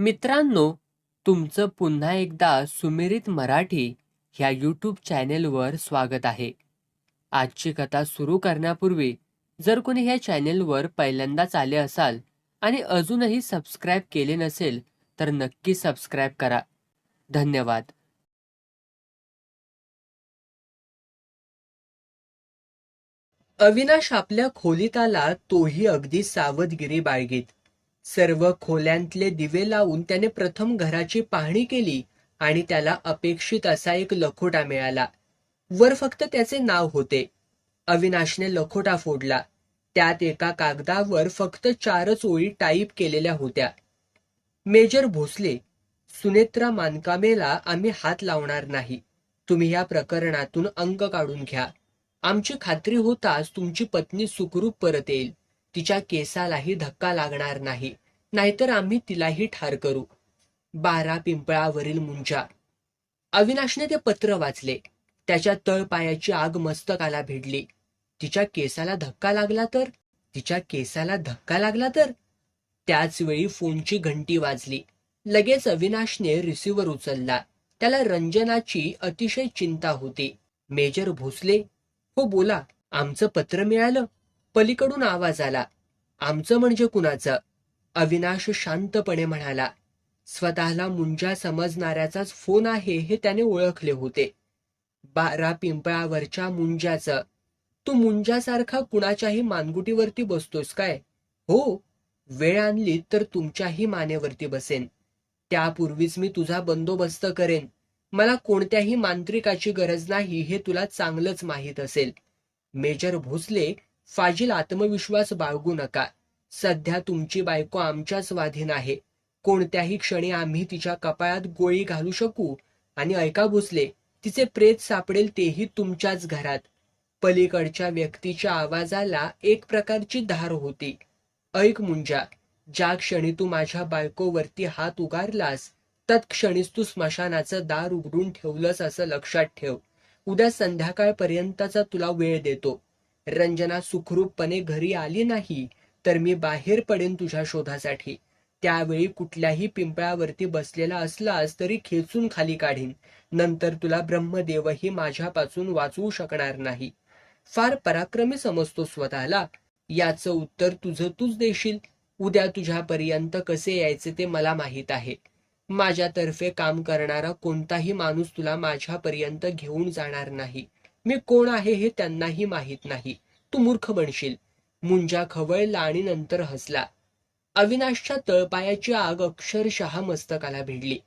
मित्रांनो तुमचं पुन्हा एकदा सुमिरित मराठी ह्या यूट्यूब चॅनेलवर स्वागत आहे. आजची कथा सुरू करण्यापूर्वी जर कोणी ह्या चॅनेलवर पहिल्यांदाच आले असाल आणि अजूनही सबस्क्राईब केले नसेल तर नक्की सबस्क्राईब करा. धन्यवाद. अविनाश आपल्या खोलीत आला तोही अगदी सावधगिरी बाळगीत सर्व खोल्यांतले दिवे लावून त्याने प्रथम घराची पाहणी केली आणि त्याला अपेक्षित असा एक लखोटा मिळाला. वर फक्त त्याचे नाव होते. अविनाशने लखोटा फोडला. त्यात एका कागदावर फक्त चारच ओळी टाईप केलेल्या होत्या. मेजर भोसले सुनेत्रा मानकामेला आम्ही हात लावणार नाही. तुम्ही या प्रकरणातून अंग काढून घ्या. आमची खात्री होताच तुमची पत्नी सुखरूप परत येईल. तिच्या केसालाही धक्का लागणार नाही. नाहीतर आम्ही तिलाही ठार करू. बारा पिंपळावरील मुंजा. अविनाशने ते पत्र वाचले. त्याच्या तळपायाची आग मस्तकाला भिडली. तिच्या केसाला धक्का लागला तर? तिच्या केसाला धक्का लागला तर? त्याच वेळी फोनची घंटी वाजली. लगेच अविनाशने रिसिव्हर उचलला. त्याला रंजनाची अतिशय चिंता होती. मेजर भोसले हो बोला. आमचं पत्र मिळालं? पलीकडून आवाज आला. आमचं म्हणजे कुणाचं? अविनाश शांतपणे म्हणाला. स्वतःला मुंजा समजणाऱ्याचाच फोन आहे हे त्याने ओळखले होते. बारा पिंपळावरच्या मुंजाचं. तू मुंजासारखा कुणाच्याही मानगुटीवरती बसतोस काय? हो वेळ आणली तर तुमच्याही मानेवरती बसेन. त्यापूर्वीच मी तुझा बंदोबस्त करेन. मला कोणत्याही मांत्रिकाची गरज नाही हे तुला चांगलंच माहीत असेल. मेजर भोसले फाजील आत्मविश्वास बाळगू नका. सध्या तुमची बायको आमच्या स्वाधीन आहे. कोणत्याही क्षणी आम्ही तिच्या कपाळात गोळी घालू शकू. आणि ऐका भोसले तिचे प्रेत सापडेल तेही तुमच्याच घरात. पलीकडच्या व्यक्तीच्या आवाजाला एक प्रकारची धार होती. ऐक मुंजा ज्या क्षणी तू माझ्या बायकोवरती हात उगारलास तत्क्षणीच तू स्मशानाचं दार उघडून ठेवलंस असं लक्षात ठेव. उद्या संध्याकाळपर्यंतचा तुला वेळ देतो. रंजना सुखरूपपणे घरी आली नाही तर मी बाहेर पडेन तुझ्या शोधासाठी. त्यावेळी कुठल्याही पिंपळावरती बसलेला असलास तरी खेचून खाली काढीन. नंतर तुला ब्रह्मदेवही माझ्यापासून वाचवू शकणार नाही. फार पराक्रमी समजतो स्वतःला. याचं उत्तर तुझं तूच देशील. उद्या तुझ्यापर्यंत कसे यायचे ते मला माहीत आहे. माझ्यातर्फे काम करणारा कोणताही माणूस तुला माझ्यापर्यंत घेऊन जाणार नाही. मी कोण आहे हे त्यांनाही माहीत नाही. तू मूर्ख बनशील. मुंजा खवळला आणि नंतर हसला. अविनाशच्या तळपायाची आग अक्षरशः मस्तकाला भिडली.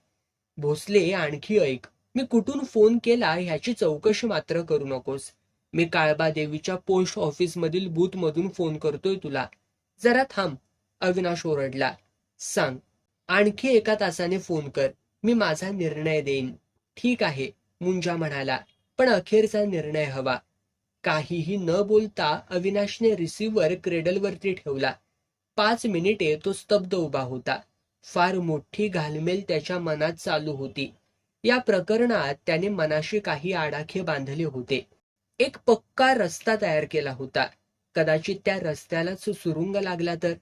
भोसले आणखी ऐक. मी कुठून फोन केला ह्याची चौकशी मात्र करू नकोस. मी काळबा देवीच्या पोस्ट ऑफिसमधील बूथमधून फोन करतोय तुला. जरा थांब. अविनाश ओरडला. सांग. आणखी एका तासाने फोन कर. मी माझा निर्णय देईन. ठीक आहे मुंजा म्हणाला. पण अखेरचा निर्णय हवा. काहीही न बोलता अविनाशने रिसिव्हर क्रेडलवरती ठेवला. पाच मिनिटे तो स्तब्ध उभा होता. फार मोठी घालमेल त्याच्या मनात चालू होती. या प्रकरणात त्याने मनाशी काही आडाखे बांधले होते. एक पक्का रस्ता तयार केला होता. कदाचित त्या रस्त्यालाच सुरुंग लागला तर.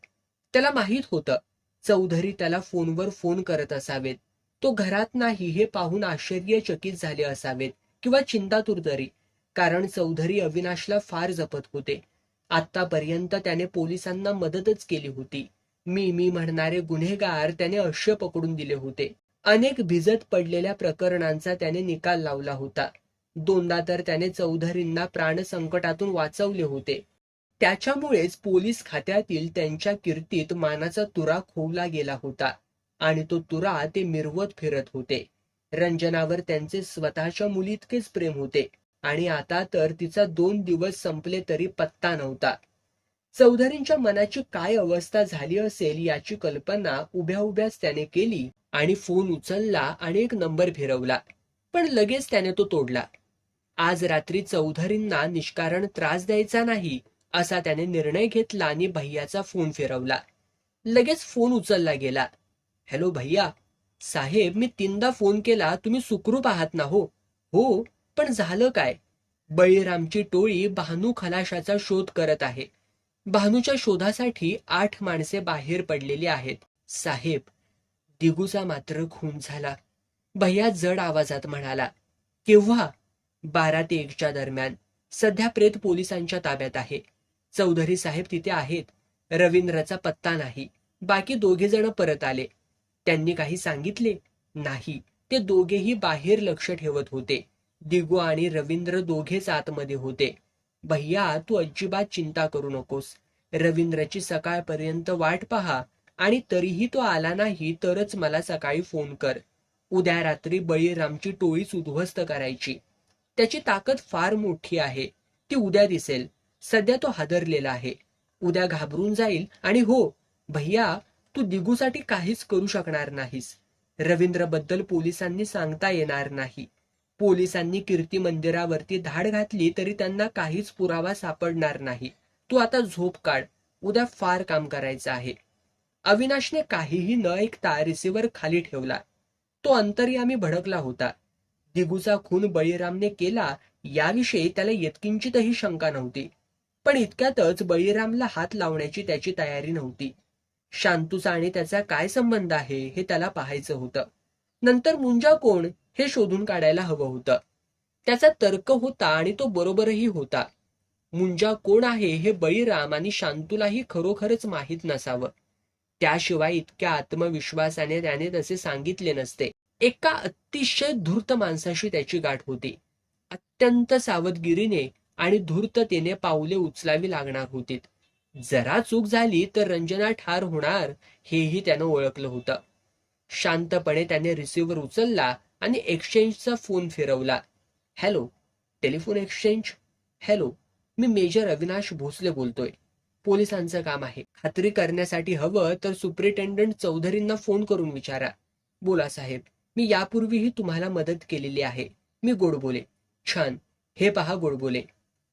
त्याला माहीत होतं. चौधरी त्याला फोनवर फोन करत असावेत. तो घरात नाही हे पाहून आश्चर्यचकित झाले असावेत. किंवा चिंतातूर तरी. कारण चौधरी अविनाशला फार जपत होते. आतापर्यंत त्याने पोलिसांना मदतच केली होती. मी मी म्हणणारे गुन्हेगार त्याने अश्य पकडून दिले होते. अनेक भिजत पडलेल्या प्रकरणांचा त्याने निकाल लावला होता. दोनदा तर त्याने चौधरींना प्राणसंकटातून वाचवले होते. त्याच्यामुळेच पोलीस खात्यातील त्यांच्या कीर्तीत मानाचा तुरा खोवला गेला होता. आणि तो तुरा ते मिरवत फिरत होते. रंजनावर त्यांचे स्वतःच्या मुलीतकेच प्रेम होते. आणि आता तर तिचा दोन दिवस संपले तरी पत्ता नव्हता. चौधरींच्या मनाची काय अवस्था झाली असेल याची कल्पना उभ्या उभ्याच त्याने केली आणि फोन उचलला आणि एक नंबर फिरवला. पण लगेच त्याने तो तोडला. आज रात्री चौधरींना निष्कारण त्रास द्यायचा नाही असा त्याने निर्णय घेतला आणि भैयाचा फोन फिरवला. लगेच फोन उचलला गेला. हॅलो भैया साहेब मी तीनदा फोन केला तुम्ही सुखरूप आहात ना हो? हो पण झालं काय? बळीरामची टोळी भानू खलाशाचा शोध करत आहे. भानूच्या शोधासाठी आठ माणसे बाहेर पडलेली आहेत. साहेब दिगूचा मात्र खून झाला. भैया जड आवाजात म्हणाला केव्हा? बारा ते एकच्या दरम्यान. सध्या प्रेत पोलिसांच्या ताब्यात आहे. चौधरी साहेब तिथे आहेत. रवींद्रचा पत्ता नाही. बाकी दोघे जण परत आले. त्यांनी काही सांगितले नाही. ते दोघेही बाहेर लक्ष ठेवत होते. दिगू आणि रवींद्र दोघेच आतमध्ये होते. भैया तू अजिबात चिंता करू नकोस. रवींद्रची सकाळपर्यंत वाट पहा आणि तरीही तो आला नाही तरच मला सकाळी फोन कर. उद्या रात्री बळीरामची टोळीच उद्ध्वस्त करायची. त्याची ताकद फार मोठी आहे. ती उद्या दिसेल. सध्या तो हादरलेला आहे. उद्या घाबरून जाईल आणि हो भैया तू दिगूसाठी काहीच करू शकणार नाहीस. रवींद्रबद्दल पोलिसांनी सांगता येणार नाही. पोलिसांनी कीर्ती मंदिरावरती धाड घातली तरी त्यांना काहीच पुरावा सापडणार नाही. तू आता झोप काढ. उद्या फार काम करायचं आहे. अविनाशने काहीही न ऐकता रिसिव्हर खाली ठेवला. तो अंतर्यामी भडकला होता. दिगूचा खून बळीरामने केला याविषयी त्याला यत्किंचितही शंका नव्हती. पण इतक्यातच बळीरामला हात लावण्याची त्याची तयारी नव्हती. शांतूचा आणि त्याचा काय संबंध आहे हे त्याला पाहायचं होतं. नंतर मुंजा कोण हे शोधून काढायला हवं होतं. त्याचा तर्क होता आणि तो बरोबरही होता. मुंजा कोण आहे हे बळीराम आणि शांतूलाही खरोखरच माहीत नसावं. त्याशिवाय इतक्या आत्मविश्वासाने त्याने तसे सांगितले नसते. एका अतिशय धूर्त माणसाशी त्याची गाठ होती. अत्यंत सावधगिरीने आणि धूर्ततेने पावले उचलावी लागणार होती जरा चूक झाली तर रंजना ठार होणार हेही त्यानं ओळखलं होतं. शांतपणे त्याने रिसिव्हर उचलला आणि एक्सचेंजचा फोन फिरवला. हॅलो टेलिफोन एक्सचेंज हॅलो मी मेजर अविनाश भोसले बोलतोय. पोलिसांचं काम आहे. खात्री करण्यासाठी हवं तर सुप्रिटेंडंट चौधरींना फोन करून विचारा. बोला साहेब मी यापूर्वीही तुम्हाला मदत केलेली आहे. मी गोडबोले. छान. हे पहा गोडबोले.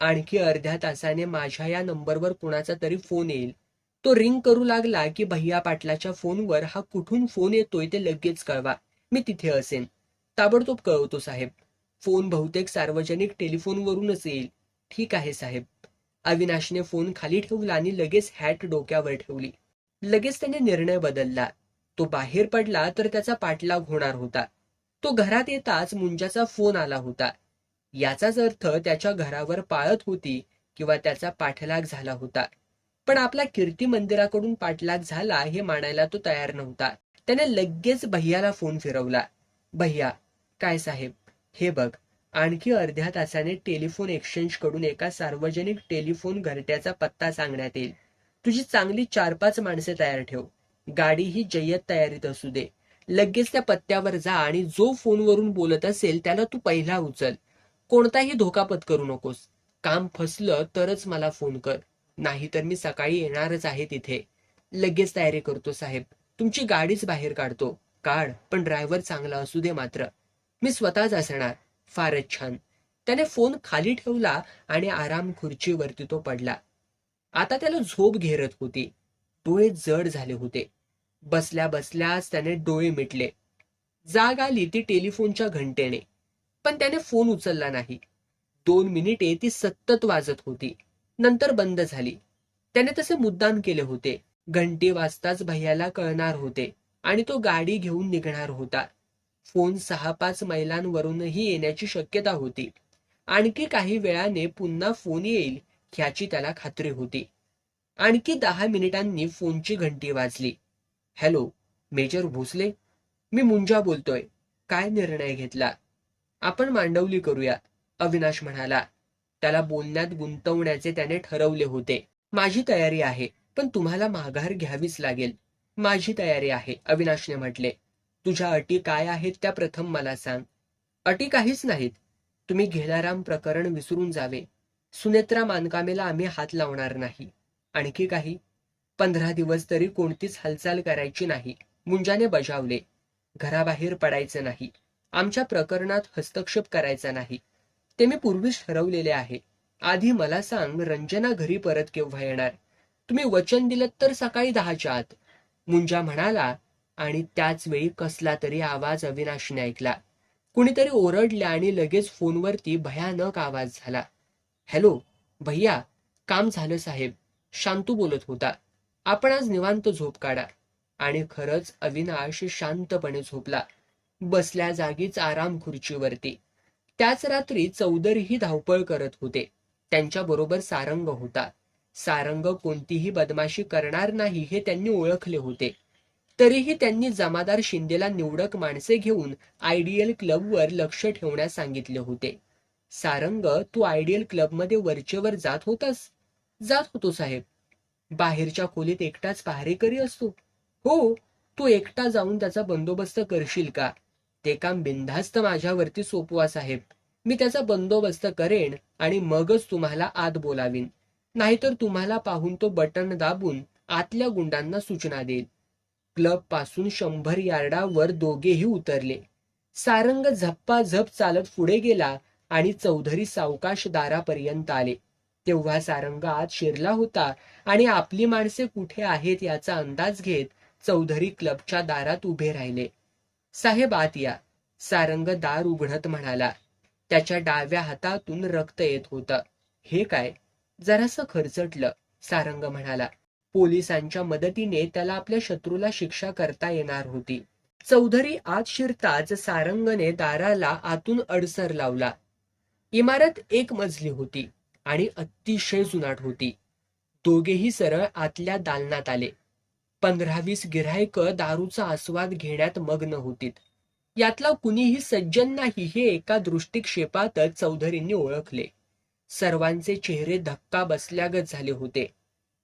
आणखी अर्ध्या तासाने माझ्या या नंबरवर कोणाचा तरी फोन येईल. तो रिंग करू लागला की भैया पाटलाच्या फोनवर हा कुठून फोन येतोय ते लगेच कळवा. मी तिथे असेन. ताबडतोब कळवतो साहेब. फोन बहुतेक सार्वजनिक टेलिफोनवरूनच येईल. ठीक आहे साहेब. अविनाशने फोन खाली ठेवला आणि लगेच हॅट डोक्यावर ठेवली. लगेच त्याने निर्णय बदलला. तो बाहेर पडला तर त्याचा पाठलाग होणार होता. तो घरात येताच मुंजाचा फोन आला होता. याचाच अर्थ त्याच्या घरावर पाळत होती किंवा त्याचा पाठलाग झाला होता. पण आपला कीर्ती मंदिराकडून पाठलाग झाला हे मानायला तो तयार नव्हता. त्याने लगेच भैयाला फोन फिरवला. भैया काय साहेब? हे बघ आणखी अर्ध्या तासाने टेलिफोन एक्सचेंजकडून एका सार्वजनिक टेलिफोन घरट्याचा पत्ता सांगण्यात येईल. तुझी चांगली चार पाच माणसे तयार ठेव. गाडी ही जय्यत तयारीत असू दे. लगेच त्या पत्त्यावर जा आणि जो फोनवरून बोलत असेल त्याला तू पहिला उचल. कोणताही धोका पत्करू नकोस. काम फसलं तरच मला फोन कर. नाहीतर मी सकाळी येणारच आहे तिथे. लगेच तयारी करतो साहेब. तुमची गाडीच बाहेर काढतो. काढ पण ड्रायव्हर चांगला असू दे मात्र. मी स्वतःच असणार. फारच छान. त्याने फोन खाली ठेवला आणि आराम खुर्चीवरती तो पडला. आता त्याला झोप घेरत होती. डोळे जड झाले होते. बसल्या बसल्याच त्याने डोळे मिटले. जाग आली ती टेलिफोनच्या घंटेने. पण त्याने फोन उचलला नाही. दोन मिनिटे ती सतत वाजत होती. नंतर बंद झाली. त्याने तसे मुद्दाम केले होते. घंटी वाजताच भैयाला कळणार होते आणि तो गाडी घेऊन निघणार होता. फोन सहा पाच मैलांवरूनही येण्याची शक्यता होती. आणखी काही वेळाने पुन्हा फोन येईल ह्याची त्याला खात्री होती. आणखी दहा मिनिटांनी फोनची घंटी वाजली. Hello major Bhosale? मी मुंजा बोलतोय. काय निर्णय घेतला? आपण मांडवली करूया अविनाश म्हणाला. त्याला बोलण्यात गुंतवण्याचे त्याने ठरवले होते. माझी तयारी आहे पण तुम्हाला माघार घ्यावीच लागेल. माझी तयारी आहे अविनाशने म्हटले. तुझ्या अटी काय आहेत त्या प्रथम मला सांग. अटी काहीच नाहीत. तुम्ही घेणाराम प्रकरण विसरून जावे. सुनेत्रा मानकामेला आम्ही हात लावणार नाही. आणखी काही? पंधरा दिवस तरी कोणतीच हालचाल करायची नाही. मुंजाने बजावले. घराबाहेर पडायचं नाही. आमच्या प्रकरणात हस्तक्षेप करायचा नाही. ते मी पूर्वीच ठरवलेले आहे. आधी मला सांग रंजना घरी परत केव्हा येणार? तुम्ही वचन दिलं तर सकाळी दहाच्या आत. मुंजा म्हणाला आणि त्याच वेळी कसला तरी आवाज अविनाशने ऐकला. कुणीतरी ओरडले आणि लगेच फोनवरती भयानक आवाज झाला. हॅलो भैया काम झालं साहेब. शांतू बोलत होता. आपण आज निवांत झोप काढा. आणि खरंच अविनाश शांतपणे झोपला. बसल्या जागीच आराम खुर्चीवरती. त्याच रात्री चौधरीही धावपळ करत होते. त्यांच्या बरोबर सारंग होता. सारंग कोणतीही बदमाशी करणार नाही हे त्यांनी ओळखले होते. तरीही त्यांनी जमादार शिंदेला निवडक माणसे घेऊन आयडियल क्लबवर लक्ष ठेवण्यास सांगितले होते. सारंग तू आयडियल क्लबमध्ये वरचेवर जात होतास? जात होतो साहेब. बाहेरच्या खोलीत एकटाच पहारेकरी असतो. हो. तू एकटा जाऊन त्याचा बंदोबस्त करशील का? ते काम बिनधास्त माझ्यावरती सोपवा साहेब मी त्याचा बंदोबस्त करेन आणि मगच तुम्हाला आत बोलावीन. नाहीतर तुम्हाला पाहून तो बटन दाबून आतल्या गुंडांना सूचना देईल. क्लबपासून शंभर यार्डावर दोघेही उतरले. सारंग झप्पा झप चालत पुढे गेला आणि चौधरी सावकाश दारापर्यंत आले. तेव्हा सारंग आत शिरला होता आणि आपली माणसे कुठे आहेत याचा अंदाज घेत चौधरी क्लबच्या दारात उभे राहिले. साहेब आत या सारंग दार उघडत म्हणाला त्याच्या डाव्या हातातून रक्त येत होतं. हे काय? जरासं खरचटलं सारंग म्हणाला. पोलिसांच्या मदतीने त्याला आपल्या शत्रूला शिक्षा करता येणार होती. चौधरी आत शिरताच सारंगने दाराला आतून अडसर लावला. इमारत एक मजली होती आणि अतिशय जुनाट होती. दोघेही सरळ आतल्या दालनात आले. पंधरा वीस गिऱ्हाईक दारूचा आस्वाद घेण्यात मग्न होतीत. यातला कुणीही सज्जन नाही हे एका दृष्टिक्षेपातच चौधरींनी ओळखले. सर्वांचे चेहरे धक्का बसल्यागत झाले होते.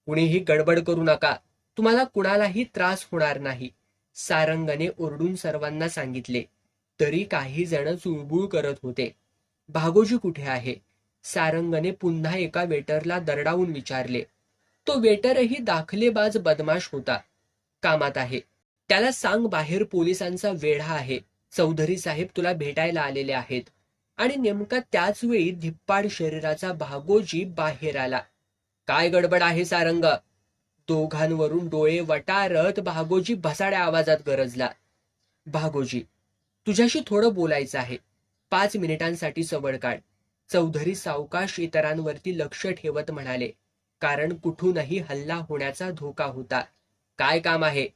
कुणीही गडबड करू नका. तुम्हाला कुणालाही त्रास होणार नाही. सारंगने ओरडून सर्वांना सांगितले. तरी काही जण चुळबुळ करत होते. भागोजी कुठे आहे? सारंगने पुन्हा एका वेटरला दरडावून विचारले. तो वेटरही दाखलेबाज बदमाश होता. कामात आहे. त्याला सांग बाहेर पोलिसांचा वेढा आहे. चौधरी साहेब तुला भेटायला आलेले आहेत. आणि नेमका त्याच वेळी धिप्पाड शरीराचा भागोजी बाहेर आला. काय गडबड आहे सारंग? दोघांवरून डोळे वटारत भागोजी भसाड्या आवाजात गरजला. भागोजी तुझ्याशी थोडं बोलायचं आहे. पाच मिनिटांसाठी सवड काढ. चौधरी सावकाश इतरांवरती लक्ष ठेवत म्हणाले. कारण कुठूनही हल्ला होण्याचा धोका होता. काय काम आहे?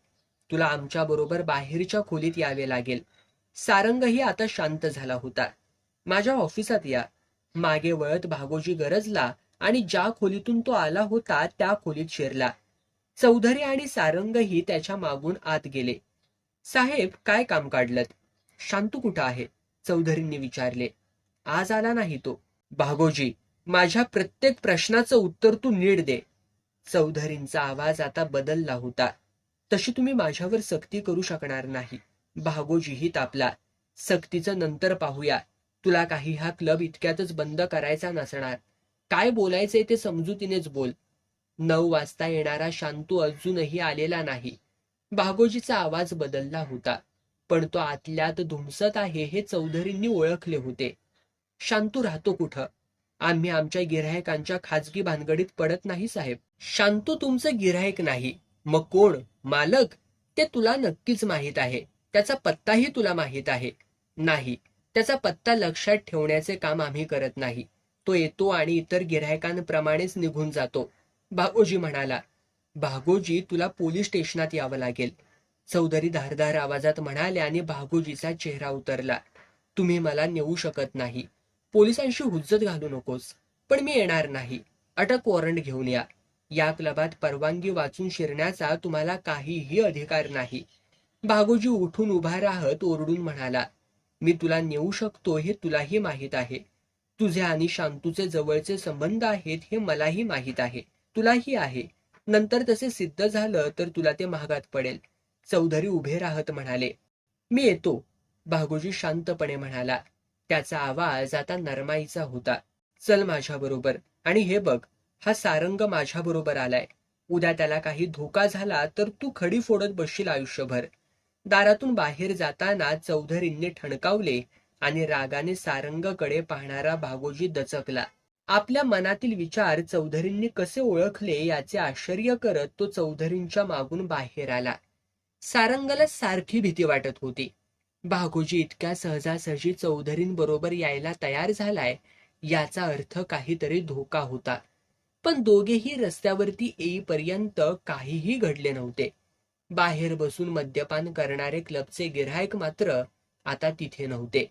तुला आमच्या बरोबर बाहेरच्या खोलीत यावे लागेल. सारंगही आता शांत झाला होता. माझ्या ऑफिसात या. मागे वळत भागोजी गरजला आणि ज्या खोलीतून तो आला होता त्या खोलीत शिरला. चौधरी आणि सारंगही त्याच्या मागून आत गेले. साहेब काय काम काढलत? शांतू कुठं आहे? चौधरींनी विचारले. आज आला नाही तो. भागोजी माझ्या प्रत्येक प्रश्नाचं उत्तर तू नीट दे. चौधरींचा आवाज आता बदलला होता. तशी तुम्ही माझ्यावर सक्ती करू शकणार नाही. भागोजीही तापला सक्तीचं नंतर पाहूया. तुला काही हा क्लब इतक्यातच बंद करायचा नसणार. काय बोलायचंय ते समजुतीनेच बोल. नऊ वाजता येणारा शांतू अजूनही आलेला नाही. भागोजीचा आवाज बदलला होता. पण तो आतल्यात धुमसत आहे हे चौधरींनी ओळखले होते. शांतू राहतो कुठं? आम्ही आमच्या गिऱ्हाईकांच्या खाजगी भानगडीत पडत नाही साहेब. शांतू तुमचं गिऱ्हाईक नाही. मग कोण? मालक? ते तुला नक्कीच माहीत आहे. त्याचा पत्ताही तुला माहीत आहे. नाही. त्याचा पत्ता लक्षात ठेवण्याचे काम आम्ही करत नाही. तो येतो आणि इतर गिऱ्हाईकांप्रमाणेच निघून जातो. भागोजी म्हणाला भागोजी तुला पोलीस स्टेशनात यावं लागेल. चौधरी धारधार आवाजात म्हणाले आणि भागोजीचा चेहरा उतरला. तुम्ही मला नेऊ शकत नाही. पोलिसांशी हुज्जत घालू नकोस पण मी येणार नाही. अटक वॉरंट घेऊन या. या क्लबात परवानगी वाचून शिरण्याचा तुम्हाला काहीही अधिकार नाही. भागोजी उठून उभा राहत ओरडून म्हणाला मी तुला नेऊ शकतो हे तुलाही माहीत आहे. तुझे आणि शांतूचे जवळचे संबंध आहेत हे मलाही माहीत आहे. तुलाही आहे. नंतर तसे सिद्ध झालं तर तुला ते महागात पडेल. चौधरी उभे राहत म्हणाले मी येतो. भागोजी शांतपणे म्हणाला त्याचा आवाज आता नरमाईचा होता. चल माझ्या बरोबर आणि हे बघ हा सारंग माझ्या बरोबर आलाय. उद्या त्याला काही धोका झाला तर तू खडी फोडत बसशील आयुष्यभर. दारातून बाहेर जाताना चौधरींनी ठणकावले आणि रागाने सारंगकडे पाहणारा भागोजी दचकला. आपल्या मनातील विचार चौधरींनी कसे ओळखले याचे आश्चर्य करत तो चौधरींच्या मागून बाहेर आला. सारंगाला सारखी भीती वाटत होती. भागोजी इतक्या सहजासहजी चौधरींबरोबर यायला तयार झालाय याचा अर्थ काहीतरी धोका होता. पण दोघेही रस्त्यावरती येईपर्यंत काहीही घडले नव्हते. बाहेर बसून मद्यपान करणारे क्लबचे गिऱ्हाईक मात्र आता तिथे नव्हते.